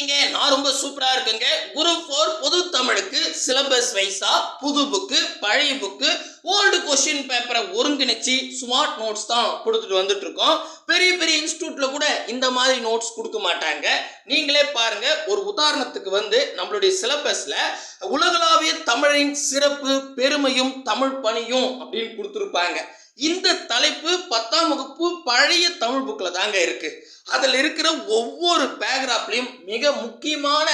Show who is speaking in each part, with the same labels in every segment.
Speaker 1: இருக்கீங்க நான் ரொம்ப சூப்பரா இருக்கேங்க. குரூப் ஃபோர் பொது தமிழுக்கு சிலபஸ் வைஸா புது புக்கு பழைய புக்கு ஓல்டு கொஸ்டின் பேப்பரை ஒருங்கிணைச்சு ஸ்மார்ட் நோட்ஸ் தான் கொடுத்துட்டு வந்துட்டு இருக்கோம் பெரிய பெரிய இன்ஸ்டியூட்ல கூட இந்த மாதிரி நோட்ஸ் கொடுக்க மாட்டாங்க. நீங்களே பாருங்க ஒரு உதாரணத்துக்கு வந்து நம்மளுடைய சிலபஸ்ல உலகளாவிய தமிழின் சிறப்பு பெருமையும் தமிழ் பணியும் அப்படின்னு கொடுத்துருப்பாங்க. இந்த தலைப்பு பத்தாம் வகுப்பு பழைய தமிழ் புக்கில் தாங்க இருக்கு. அதில் இருக்கிற ஒவ்வொரு பேக்ராஃப்லையும் மிக முக்கியமான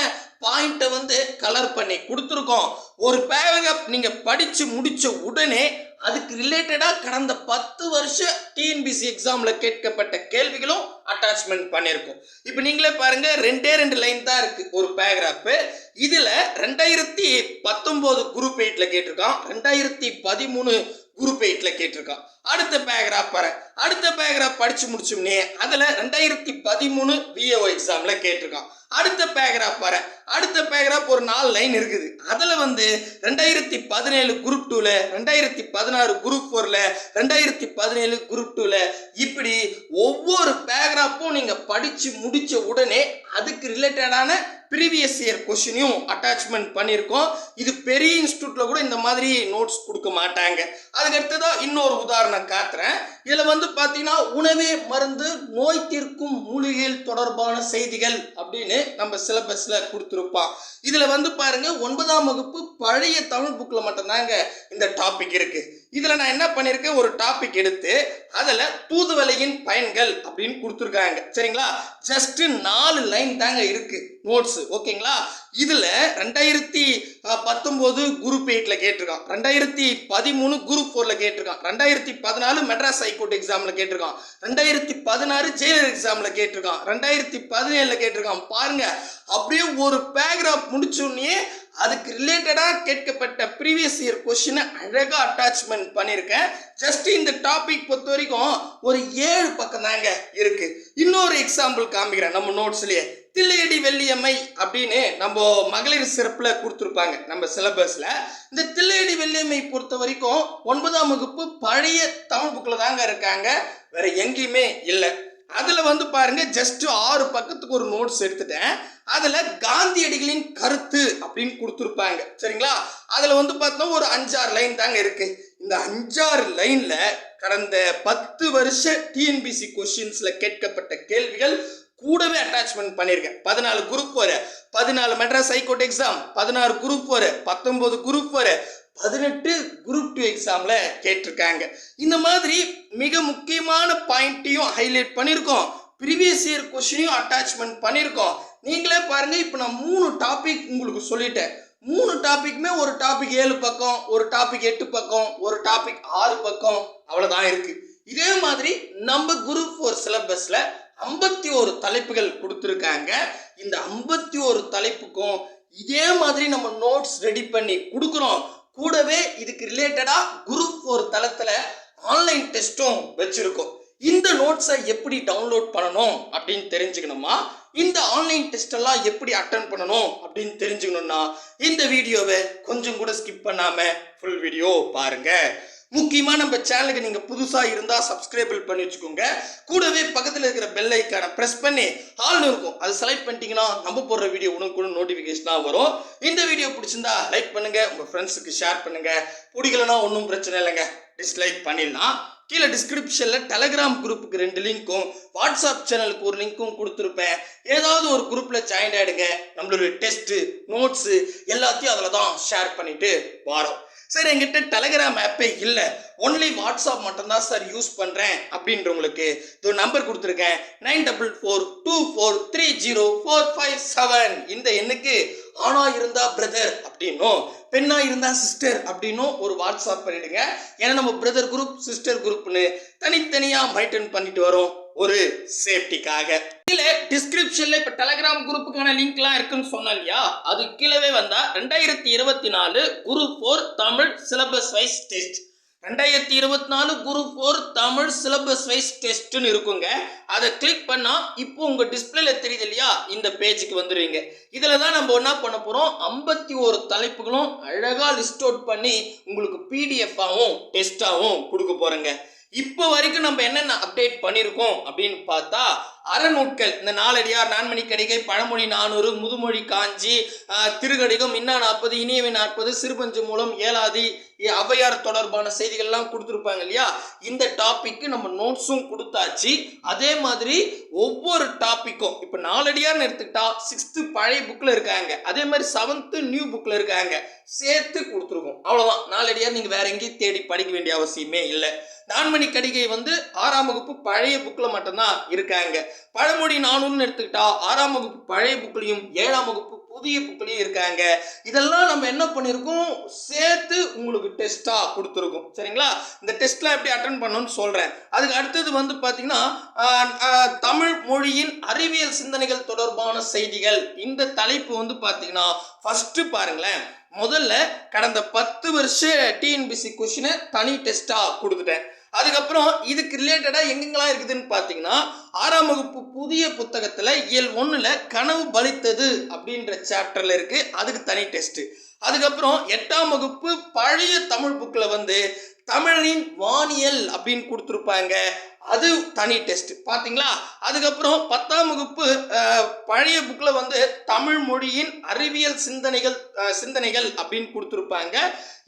Speaker 1: பாயிண்ட்டை வந்து கலர் பண்ணி கொடுத்துருக்கோம். ஒரு பேராகிராஃப் நீங்கள் படித்து முடித்த உடனே அதுக்கு ரிலேட்டடாக கடந்த பத்து வருஷம் டிஎன்பிசி எக்ஸாமில் கேட்கப்பட்ட கேள்விகளும் அட்டாச்மெண்ட் பண்ணியிருக்கோம். இப்போ நீங்களே பாருங்கள் ரெண்டே ரெண்டு லைன் தான் இருக்குது ஒரு பேராகிராஃபு இதில் ரெண்டாயிரத்தி பத்தொம்போது குரூப் எயிட்டில் கேட்டிருக்கான். ரெண்டாயிரத்தி பதிமூணு குரூப் எயிட்டில் கேட்டிருக்கான். அடுத்த பேராகிராஃப் பாரு. அடுத்த பேராகிராஃப் படிச்சு முடிச்சோம்னே அதுல ரெண்டாயிரத்தி பதிமூணு பிஏஓ எக்ஸாம்ல கேட்டிருக்கான். அடுத்த பேராகிராஃப் பாரு. அடுத்த பேராகிராஃப் ஒரு நாலு லைன் இருக்குது. அதுல வந்து ரெண்டாயிரத்தி பதினேழு குரூப் டூல ரெண்டாயிரத்தி பதினாறு குரூப் ஃபோர்ல ரெண்டாயிரத்தி பதினேழு குரூப் டூல இப்படி ஒவ்வொரு பேராகிராஃபும் நீங்க படிச்சு முடிச்ச உடனே அதுக்கு ரிலேட்டடான ப்ரீவியஸ் இயர் கொஷினையும் அட்டாச்மெண்ட் பண்ணியிருக்கோம். இது பெரிய இன்ஸ்டியூட்ல கூட இந்த மாதிரி நோட்ஸ் கொடுக்க மாட்டாங்க. அதுக்கு இன்னொரு உதாரணம். நான் காத்துறேன் இதில் வந்து பார்த்தீங்கன்னா உணவே மருந்து நோய் தீர்க்கும் மூலிகைகள் தொடர்பான செய்திகள் அப்படின்னு நம்ம சிலபஸில் கொடுத்துருப்பான் இதில் வந்து பாருங்க ஒன்பதாம் வகுப்பு பழைய தமிழ் புக்கில் மட்டும்தாங்க இந்த டாபிக் இருக்குது இதில் நான் என்ன பண்ணியிருக்கேன் ஒரு டாபிக் எடுத்து அதில் தூதுவலையின் பயன்கள் அப்படின்னு கொடுத்துருக்காங்க. சரிங்களா? ஜஸ்ட் நாலு லைன் தாங்க இருக்கு. நோட்ஸ் ஓகேங்களா இதில் ரெண்டாயிரத்தி பத்தொம்போது குரூப் எயிட்டில் கேட்டிருக்கான். ரெண்டாயிரத்தி பதிமூணு குரூப் ஃபோரில் கேட்டிருக்கான். ரெண்டாயிரத்தி பதினாலு மெட்ராஸ் ஹைகோர்ட் எக்ஸாமில் கேட்டிருக்கான். ரெண்டாயிரத்தி பதினாறு ஜெயிலர் எக்ஸாமில் கேட்டிருக்கான். ரெண்டாயிரத்தி பதினேழில் கேட்டிருக்கான். பாருங்கள் அப்படியே ஒரு பேராகிராஃப் முடிச்சோடனே அதுக்கு ரிலேட்டடாக கேட்கப்பட்ட ப்ரீவியஸ் இயர் கொஷினை அழகாக அட்டாச்மெண்ட் பண்ணியிருக்கேன். ஜஸ்ட் இந்த டாபிக் பொறுத்த வரைக்கும் ஒரு ஏழு பக்கம் தாங்க இருக்குது இன்னொரு எக்ஸாம்பிள் காமிக்கிறேன் நம்ம நோட்ஸ்லேயே தில்லையடி வெள்ளியம்மை அப்படின்னு நம்ம மகளிர் சிறப்பில் கொடுத்துருப்பாங்க நம்ம சிலபஸில் இந்த தில்லையடி வெள்ளியம்மை பொறுத்த வரைக்கும் ஒன்பதாம் வகுப்பு பழைய தமிழ் புக்கில் தாங்க இருக்காங்க வேற எங்கேயுமே இல்லை. அதில் வந்து பாருங்க ஜஸ்ட் ஆறு பக்கத்துக்கு ஒரு நோட்ஸ் எடுத்துட்டேன். அதில் காந்தியடிகளின் கருத்து அப்படின்னு கொடுத்துருப்பாங்க சரிங்களா? அதில் வந்து பார்த்தோம் ஒரு அஞ்சாறு லைன் தாங்க இருக்குது இந்த அஞ்சாறு லைனில் கடந்த பத்து வருஷ டிஎன்பிசி கொஷின்ஸில் கேட்கப்பட்ட கேள்விகள் கூடவே அட்டாச்மெண்ட் பண்ணியிருக்கேன் பதினாலு குரூப் வரு பதினாலு மெட்ராஸ் ஹைகோர்ட் எக்ஸாம் பதினாறு குரூப் வரு பத்தொன்பது குரூப் வரு பதினெட்டு குரூப் டூ எக்ஸாமில் கேட்டிருக்காங்க. இந்த மாதிரி மிக முக்கியமான பாயிண்ட்டையும் ஹைலைட் பண்ணியிருக்கோம் ப்ரீவியஸ் இயர் கொஷினையும் அட்டாச்மெண்ட் பண்ணியிருக்கோம் நீங்களே பாருங்கள் இப்போ நான் மூணு டாபிக் உங்களுக்கு சொல்லிட்டேன். மூணு டாபிக்குமே ஒரு டாபிக் ஏழு பக்கம் ஒரு டாபிக் எட்டு பக்கம் ஒரு டாபிக் ஆறு பக்கம் அவ்வளோதான் இருக்குது இதே மாதிரி நம்ம குரூப் ஃபோர் சிலபஸில் ஐம்பத்தி ஒரு தலைப்புகள் கொடுத்துருக்காங்க. இந்த ஐம்பத்தி ஒரு தலைப்புக்கும் இதே மாதிரி நம்ம நோட்ஸ் ரெடி பண்ணி கொடுக்குறோம். கூடவே இதுக்கு ரிலேட்டடாக குரூப் ஒரு தளத்தில் ஆன்லைன் டெஸ்ட்டும் வச்சுருக்கோம். இந்த நோட்ஸை எப்படி டவுன்லோட் பண்ணணும் அப்படின்னு தெரிஞ்சுக்கணுமா? இந்த ஆன்லைன் டெஸ்ட் எல்லாம் எப்படி அட்டன் பண்ணணும் அப்படின்னு தெரிஞ்சுக்கணும்னா இந்த வீடியோவை கொஞ்சம் கூட ஸ்கிப் பண்ணாம ஃபுல் வீடியோ பாருங்க. முக்கியமாக நம்ம சேனலுக்கு நீங்கள் புதுசாக இருந்தால் சப்ஸ்கிரைபிள் பண்ணி வச்சுக்கோங்க. கூடவே பக்கத்தில் இருக்கிற பெல் ஐக்கானை ப்ரெஸ் பண்ணி ஆள்னு இருக்கும். அது செலக்ட் பண்ணிட்டீங்கன்னா நம்ம போடுற வீடியோ உனக்கு கூட நோட்டிஃபிகேஷனாக வரும். இந்த வீடியோ பிடிச்சிருந்தா லைக் பண்ணுங்கள் உங்கள் ஃப்ரெண்ட்ஸுக்கு ஷேர் பண்ணுங்கள் பிடிக்கலனா ஒன்றும் பிரச்சனை இல்லைங்க. டிஸ்லைக் பண்ணிடலாம். கீழே டிஸ்கிரிப்ஷனில் டெலகிராம் குரூப்புக்கு ரெண்டு லிங்க்கும் வாட்ஸ்அப் சேனலுக்கு ஒரு லிங்க்கும் கொடுத்துருப்பேன். ஏதாவது ஒரு குரூப்பில் ஜாயின் ஆகிடுங்க நம்மளுடைய டெஸ்ட்டு நோட்ஸு எல்லாத்தையும் அதில் தான் ஷேர் பண்ணிவிட்டு வரோம். சார் என்கிட்ட டெலகிராம் ஆப்பே இல்லை. ஒன்லி வாட்ஸ்அப் மட்டும்தான் சார் யூஸ் பண்ணுறேன் அப்படின்றவங்களுக்கு இது நம்பர் கொடுத்துருக்கேன். Nine double four two four three zero four five seven. இந்த எண்ணுக்கு ஆணா இருந்தா பிரதர் அப்படின்னும் பெண்ணா இருந்தா சிஸ்டர் அப்படின்னும் ஒரு வாட்ஸ்அப் பண்ணிடுங்க. ஏன்னா நம்ம பிரதர் குரூப் சிஸ்டர் குரூப்னு தனித்தனியாக மைண்டன் பண்ணிட்டு வரோம் ஒரு சேஃப்டிக்காக கீழே டிஸ்கிரிப்ஷன்ல இப்ப டெலகிராம் குரூப்புக்கான லிங்க்லாம் இருக்குன்னு சொன்னேன் இல்லையா அது கீழவே வந்தா ரெண்டாயிரத்தி இருபத்தி நாலு group four Tamil syllabus wise test ரெண்டாயிரத்தி இருபத்தி நாலு group four Tamil syllabus wise டெஸ்ட்னு இருக்குங்க. அதை கிளிக் பண்ணால் இப்போ உங்கள் டிஸ்பிளேல தெரியுது இல்லையா? இந்த பேஜுக்கு வந்துடுவீங்க இதில் தான் நம்ம என்ன பண்ண போகிறோம் ஐம்பத்தி ஒரு தலைப்புகளும் அழகாக லிஸ்ட் அவுட் பண்ணி உங்களுக்கு பிடிஎஃபாகவும் டெஸ்ட்டாகவும் கொடுக்க போகிறேங்க இப்போ வரைக்கும் நம்ம என்னென்ன அப்டேட் பண்ணியிருக்கோம் அப்படின்னு பார்த்தா அறநூட்கள் இந்த நாலடியார் நான்மணி கடிகை பழமொழி நானூறு முதுமொழி காஞ்சி திருகடிகம் திருக்கடிகம் இன்னா நாற்பது இனியவை நாற்பது சிறுபஞ்சு மூலம் ஏலாதி அவையார் தொடர்பான செய்திகள்லாம் கொடுத்துருப்பாங்க இல்லையா? இந்த டாப்பிக்கு நம்ம நோட்ஸும் கொடுத்தாச்சு. அதே மாதிரி ஒவ்வொரு டாப்பிக்கும் இப்போ நாலடியார்னு எடுத்துக்கிட்டா சிக்ஸ்த்து பழைய புக்கில் இருக்காங்க. அதே மாதிரி செவன்த்து நியூ புக்கில் இருக்காங்க. சேர்த்து கொடுத்துருக்கோம். அவ்வளோதான் நாலடியார் நீங்கள் வேற எங்கேயும் தேடி படிக்க வேண்டிய அவசியமே இல்லை. நான்மணி கடிகை வந்து ஆறாம் வகுப்பு பழைய புக்கில் மட்டும்தான் இருக்காங்க. பழமொழி நானூறுன்னு எடுத்துக்கிட்டா ஆறாம் வகுப்பு பழைய புக்லையும் ஏழாம் வகுப்பு புதிய புக்லையும் இருக்காங்க. இதெல்லாம் நம்ம என்ன பண்ணியிருக்கோம் சேர்த்து உங்களுக்கு டெஸ்ட்டாக கொடுத்துருக்கோம். சரிங்களா? இந்த டெஸ்ட்லாம் எப்படி அட்டன் பண்ணணும்னு சொல்கிறேன் அதுக்கு அடுத்தது வந்து பார்த்தீங்கன்னா தமிழ் மொழியின் அறிவியல் சிந்தனைகள் தொடர்பான செய்திகள். இந்த தலைப்பு வந்து பார்த்தீங்கன்னா ஃபஸ்ட்டு பாருங்களேன். முதல்ல கடந்த பத்து வருஷ டிஎன்பிசி கொஷினை தனி டெஸ்ட்டாக கொடுத்துட்டேன். அதுக்கப்புறம் இதுக்கு ரிலேட்டடாக எங்கெங்கெல்லாம் இருக்குதுன்னு பார்த்தீங்கன்னா ஆறாம் வகுப்பு புதிய புத்தகத்தில் இயல் ஒன்றில் கனவு பலித்தது அப்படின்ற சாப்டரில் இருக்குது அதுக்கு தனி டெஸ்ட்டு அதுக்கப்புறம் எட்டாம் வகுப்பு பழைய தமிழ் புக்கில் வந்து தமிழின் வானியல் அப்படின்னு கொடுத்துருப்பாங்க. அது தனி டெஸ்ட் பார்த்தீங்களா அதுக்கப்புறம் பத்தாம் வகுப்பு பழைய புக்கில் வந்து தமிழ் மொழியின் அறிவியல் சிந்தனைகள் சிந்தனைகள் அப்படின்னு கொடுத்துருப்பாங்க.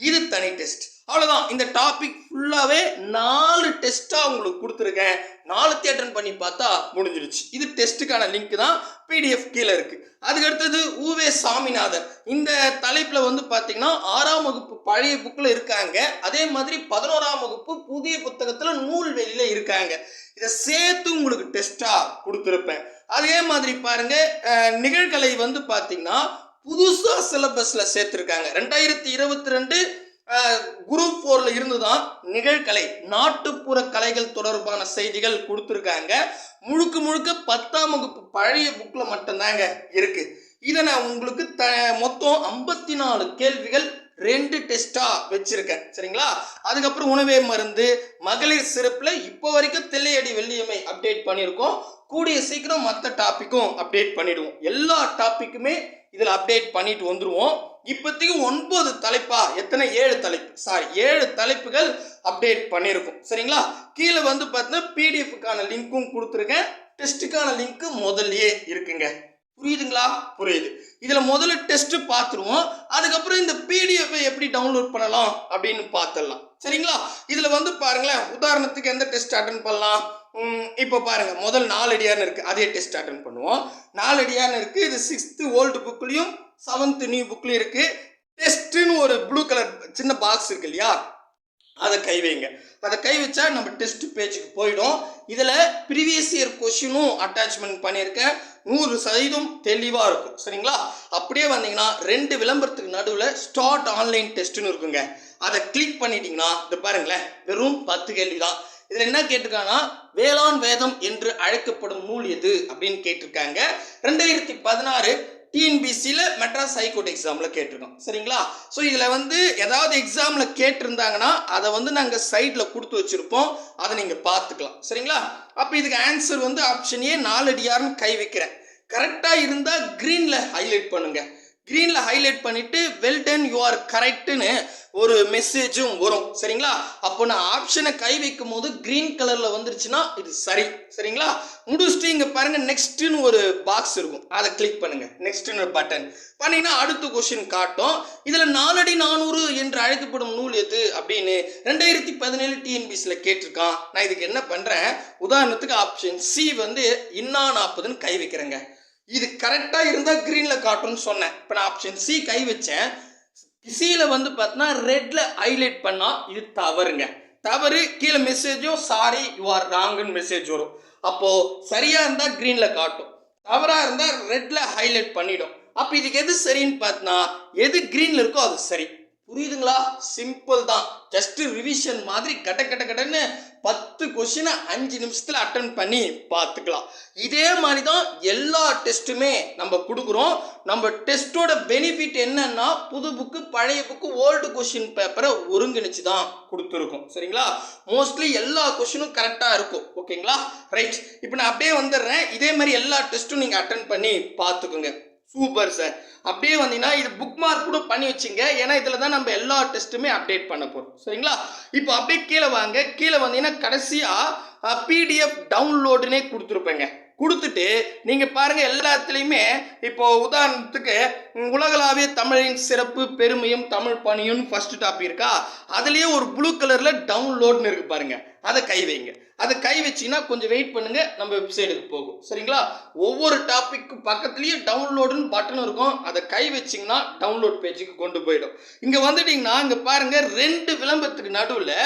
Speaker 1: இது தனி டெஸ்ட் அவ்வளோதான் இந்த டாபிக் ஃபுல்லாகவே நாலு டெஸ்ட்டாக உங்களுக்கு கொடுத்துருக்கேன். நாலு அட்டன் பண்ணி பார்த்தா முடிஞ்சிருச்சு. இது டெஸ்ட்டுக்கான லிங்க் தான் பிடிஎஃப் கீழே இருக்குது அதுக்கு அடுத்தது ஊவே சாமிநாதன். இந்த தலைப்பில் வந்து பார்த்தீங்கன்னா ஆறாம் வகுப்பு பழைய புக்கில் இருக்காங்க. அதே மாதிரி பதினோராம் வகுப்பு புதிய புத்தகத்தில் நூல்வெளியில் இருக்காங்க. இதை சேர்த்து உங்களுக்கு டெஸ்ட்டாக கொடுத்துருப்பேன். அதே மாதிரி பாருங்க நிகழ்கலை வந்து பார்த்தீங்கன்னா புதுசாக சிலபஸில் சேர்த்துருக்காங்க. ரெண்டாயிரத்தி இருபத்தி ரெண்டு குரூப் ஃபோரில் இருந்து தான் நிகழ்கலை நாட்டுப்புற கலைகள் தொடர்பான செய்திகள் கொடுத்துருக்காங்க. முழுக்க முழுக்க பத்தாம் வகுப்பு பழைய புக்கில் மட்டும்தாங்க இருக்கு. இதை நான் உங்களுக்கு த மொத்தம் ஐம்பத்தி நாலு கேள்விகள் ரெண்டு டெஸ்ட்டாக வச்சுருக்கேன். சரிங்களா? அதுக்கப்புறம் உணவே மருந்து மகளிர் சிறப்பில் இப்போ வரைக்கும் தில்லையடி வெள்ளியம்மை அப்டேட் பண்ணியிருக்கோம். கூடிய சீக்கிரம் மற்ற டாப்பிக்கும் அப்டேட் பண்ணிடுவோம். எல்லா டாப்பிக்குமே இதில் அப்டேட் பண்ணிட்டு வந்துடுவோம் இப்போதைக்கு ஒன்பது தலைப்பா? எத்தனை? ஏழு தலைப்பு. சாரி ஏழு தலைப்புகள் அப்டேட் பண்ணியிருக்கோம் சரிங்களா? கீழே வந்து பார்த்தீங்கன்னா பிடிஎஃப்க்கான லிங்க்கும் கொடுத்துருக்கேன். டெஸ்ட்டுக்கான லிங்க்கு முதல்லயே இருக்குங்க. புரியுதுங்களா? புரியுது. இதில் முதல்ல டெஸ்ட்டு பார்த்துருவோம் அதுக்கப்புறம் இந்த பிடிஎஃப் எப்படி டவுன்லோட் பண்ணலாம் அப்படின்னு பார்த்துடலாம் சரிங்களா? இதில் வந்து பாருங்களேன் உதாரணத்துக்கு எந்த டெஸ்ட் அட்டன் பண்ணலாம்? இப்போ பாருங்க முதல் நாலு அடியார்னு இருக்கு அதே டெஸ்ட் அட்டன் பண்ணுவோம். நாலு அடியார்னு இருக்கு இது சிக்ஸ்த்து ஓல்டு புக்லையும் செவன்த் நியூ புக்லையும் இருக்கு. டெஸ்ட்டுன்னு ஒரு ப்ளூ கலர் சின்ன பாக்ஸ் இருக்கு இல்லையா? அதை கை வைங்க. அதை கை வச்சா நம்ம டெஸ்ட் பேஜுக்கு போயிடும். இதில் ப்ரீவியஸ் இயர் கொஷினும் அட்டாச்மெண்ட் பண்ணியிருக்கேன். நூறு சதவீதம் தெளிவாக இருக்கும். சரிங்களா? அப்படியே வந்தீங்கன்னா ரெண்டு விளம்பரத்துக்கு நடுவில் ஸ்டார்ட் ஆன்லைன் டெஸ்ட்டுன்னு இருக்குங்க. அதை கிளிக் பண்ணிட்டீங்கன்னா இது பாருங்களேன் வெறும் பத்து கேள்வி தான் இதில் என்ன கேட்டிருக்காங்கன்னா வேளாண் வேதம் என்று அழைக்கப்படும் நூல் எது அப்படின்னு கேட்டிருக்காங்க. ரெண்டாயிரத்தி பதினாறு டிஎன்பிசியில் மெட்ராஸ் ஹைகோர்ட் எக்ஸாமில் கேட்டிருக்கோம். சரிங்களா? ஸோ இதில் வந்து ஏதாவது எக்ஸாமில் கேட்டிருந்தாங்கன்னா அதை வந்து நாங்கள் சைடில் கொடுத்து வச்சுருப்போம். அதை நீங்கள் பார்த்துக்கலாம். சரிங்களா? அப்போ இதுக்கு ஆன்சர் வந்து ஆப்ஷன் ஏ நாலடியார்னு கை வைக்கிறேன். கரெக்டாக இருந்தால் க்ரீனில் ஹைலைட் பண்ணுங்க. க்ரீனில் ஹைலைட் பண்ணிவிட்டு வெல் டன் யூ ஆர் கரெக்டுன்னு ஒரு மெசேஜும் வரும். சரிங்களா? அப்போ நான் ஆப்ஷனை கை வைக்கும் போது க்ரீன் கலரில் வந்துருச்சுன்னா இது சரி. சரிங்களா? முடிச்சுட்டு இங்கே பாருங்கள் நெக்ஸ்ட்டுன்னு ஒரு பாக்ஸ் இருக்கும். அதை கிளிக் பண்ணுங்கள் நெக்ஸ்ட்டுன்னு ஒரு பட்டன் பண்ணிங்கன்னா அடுத்த கொஷின் காட்டும். இதில் நாலடி நானூறு என்று அழைக்கப்படும் நூல் எது அப்படின்னு ரெண்டாயிரத்தி பதினேழு டிஎன்பிசியில் கேட்டிருக்கான். நான் இதுக்கு என்ன பண்ணுறேன் உதாரணத்துக்கு ஆப்ஷன் சி வந்து இன்னா நாற்பதுன்னு கை வைக்கிறேங்க. இது கரெக்டாக இருந்தால் க்ரீனில் காட்டும்னு சொன்னேன். இப்போ நான் ஆப்ஷன் சி கை வச்சேன். சியில் வந்து பார்த்தீங்கன்னா ரெட்டில் ஹைலைட் பண்ணால் இது தவறுங்க. தவறு கீழே மெசேஜும் சாரி யூ ஆர் ராங்குன்னு மெசேஜ் வரும். அப்போது சரியாக இருந்தால் க்ரீனில் காட்டும். தவறாக இருந்தால் ரெட்டில் ஹைலைட் பண்ணிடும். அப்போ இதுக்கு எது சரின்னு பார்த்தனா எது க்ரீனில் இருக்கோ அது சரி. புரியுதுங்களா? சிம்பிள் தான். ஜஸ்ட் ரிவிஷன் மாதிரி கட்ட கட்ட கடன்னு பத்து கொஷினை அஞ்சு நிமிஷத்தில் அட்டன் பண்ணி பார்த்துக்கலாம். இதே மாதிரி தான் எல்லா டெஸ்ட்டுமே நம்ம கொடுக்குறோம். நம்ம டெஸ்ட்டோட பெனிஃபிட் என்னன்னா புது புக்கு பழைய புக்கு ஓல்டு கொஷின் பேப்பரை ஒருங்கிணைச்சு தான் கொடுத்துருக்கோம். சரிங்களா? மோஸ்ட்லி எல்லா கொஷினும் கரெக்டாக இருக்கும். ஓகேங்களா ரைட் இப்போ நான் அப்படியே வந்துடுறேன். இதே மாதிரி எல்லா டெஸ்ட்டும் நீங்கள் அட்டன் பண்ணி பார்த்துக்குங்க. Super sir. அப்படியே வந்தீங்கன்னா இது புக் மார்க் கூட பண்ணி வச்சுங்க. ஏன்னா இதில் தான் நம்ம எல்லா டெஸ்ட்டுமே அப்டேட் பண்ண போகிறோம் சரிங்களா? இப்போ அப்படியே கீழே வாங்க. கீழே வந்தீங்கன்னா கடைசியாக பிடிஎஃப் டவுன்லோடுனே கொடுத்துருப்பேங்க. கொடுத்துட்டு நீங்கள் பாருங்கள் எல்லாத்துலேயுமே இப்போது உதாரணத்துக்கு உலகளாவிய தமிழின் சிறப்பு பெருமையும் தமிழ் பணியும் ஃபஸ்ட்டு டாபிக் இருக்கா? அதுலேயே ஒரு ப்ளூ கலரில் டவுன்லோட்னு இருக்குது பாருங்கள் அதை கை வைங்க. அதை கை வச்சீங்கன்னா கொஞ்சம் வெயிட் பண்ணுங்கள் நம்ம வெப்சைட்டுக்கு போகும். சரிங்களா? ஒவ்வொரு டாப்பிக்கு பக்கத்துலேயும் டவுன்லோடுன்னு பட்டன் இருக்கும். அதை கை வச்சிங்கன்னா டவுன்லோட் பேஜுக்கு கொண்டு போயிடும். இங்கே வந்துட்டிங்கன்னா இங்கே பாருங்கள் ரெண்டு விளம்பரத்துக்கு நடுவில்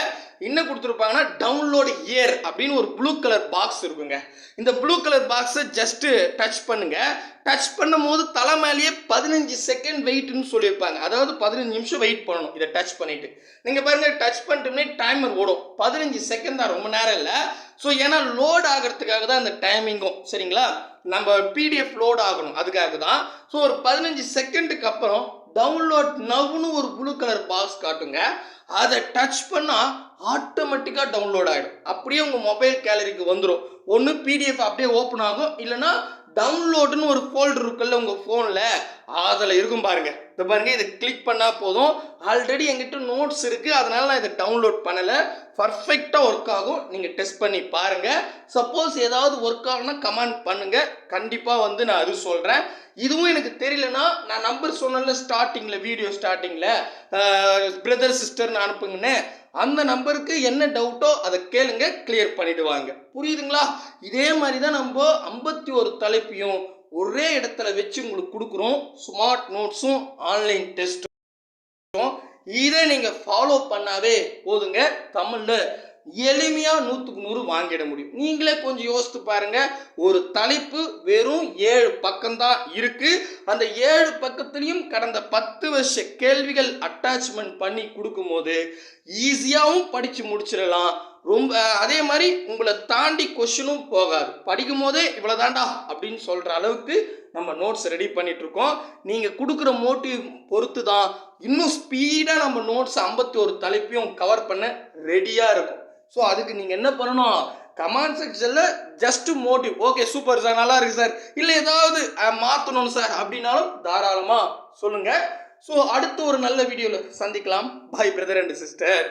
Speaker 1: என்ன கொடுத்துருப்பாங்கன்னா டவுன்லோடு இயர் அப்படின்னு ஒரு ப்ளூ கலர் பாக்ஸ் இருக்குங்க. இந்த ப்ளூ கலர் பாக்ஸை ஜஸ்ட்டு டச் பண்ணுங்கள் டச் பண்ணும்போது தலை மேலேயே பதினஞ்சு செகண்ட் வெயிட்னு சொல்லியிருப்பாங்க. அதாவது பதினஞ்சு நிமிஷம் வெயிட் பண்ணணும் இதை டச் பண்ணிட்டு. நீங்கள் பாருங்க டச் பண்ணிட்டோம்னே டைமர் ஓடும். பதினஞ்சு செகண்ட் தான் ரொம்ப நேரம் இல்லை. ஸோ ஏன்னா லோட் ஆகிறதுக்காக தான் அந்த டைமிங்கும் சரிங்களா? நம்ம பிடிஎஃப் லோட் ஆகணும் அதுக்காக தான். ஸோ ஒரு பதினஞ்சு செகண்டுக்கு அப்புறம் டவுன்லோட் நவ்னு ஒரு ப்ளூ கலர் பாக்ஸ் காட்டுங்க. அதை டச் பண்ணால் ஆட்டோமேட்டிக்காக டவுன்லோட் ஆகிடும் அப்படியே உங்கள் மொபைல் கேலரிக்கு வந்துடும் ஒன்று பிடிஎஃப் அப்படியே ஓப்பன் ஆகும். இல்லைன்னா டவுன்லோடுன்னு ஒரு ஃபோல்டர் இருக்குல்ல உங்கள் ஃபோனில் அதில் இருக்கும் பாருங்கள் இந்த பாருங்கள் இதை கிளிக் பண்ணால் போதும். ஆல்ரெடி எங்கிட்ட நோட்ஸ் இருக்குது அதனால் நான் இதை டவுன்லோட் பண்ணலை. பர்ஃபெக்டாக ஒர்க் ஆகும். நீங்கள் டெஸ்ட் பண்ணி பாருங்கள் சப்போஸ் ஏதாவது ஒர்க் ஆகுனா கமெண்ட் பண்ணுங்கள் கண்டிப்பாக வந்து நான் அது சொல்கிறேன் இதுவும் எனக்கு தெரியலனா நான் நம்பர் சொன்னல ஸ்டார்டிங்கில் வீடியோ ஸ்டார்டிங்கில் பிரதர் சிஸ்டர்னு அனுப்புங்கன்னு. அந்த நம்பருக்கு என்ன டவுட்டோ அதை கேளுங்க கிளியர் பண்ணிடுவாங்க. புரியுதுங்களா? இதே மாதிரி தான் நம்ம ஐம்பத்தி ஒரு தலைப்பையும் ஒரே இடத்துல வச்சு உங்களுக்கு கொடுக்குறோம். ஸ்மார்ட் நோட்ஸும் ஆன்லைன் டெஸ்ட்டும் இதை நீங்கள் ஃபாலோ பண்ணாவே போதுங்க. தமிழில் எளிமையாக நூற்றுக்கு நூறு வாங்கிட முடியும். நீங்களே கொஞ்சம் யோசித்து பாருங்கள் ஒரு தலைப்பு வெறும் ஏழு பக்கம்தான் இருக்குது அந்த ஏழு பக்கத்துலேயும் கடந்த பத்து வருஷ கேள்விகள் அட்டாச்மெண்ட் பண்ணி கொடுக்கும்போது ஈஸியாகவும் படித்து முடிச்சிடலாம். ரொம்ப அதே மாதிரி உங்களை தாண்டி கொஷினும் போகாது. படிக்கும் போதே இவ்வளோ தாண்டா அப்படின்னு சொல்கிற அளவுக்கு நம்ம நோட்ஸ் ரெடி பண்ணிட்டு இருக்கோம் நீங்கள் கொடுக்குற மோட்டிவ் பொறுத்து தான் இன்னும் ஸ்பீடாக நம்ம நோட்ஸ் ஐம்பத்தி ஒரு தலைப்பையும் கவர் பண்ண ரெடியாக இருக்கும். ஸோ அதுக்கு நீங்கள் என்ன பண்ணணும்? கமாண்ட் செக்ஷனில் just motive okay super sir நல்லா இருக்கு சார் இல்லை ஏதாவது மாற்றணும் சார் அப்படின்னாலும் தாராளமாக சொல்லுங்கள் ஸோ அடுத்த ஒரு நல்ல வீடியோவில் சந்திக்கலாம். பாய் பிரதர் அண்ட் சிஸ்டர்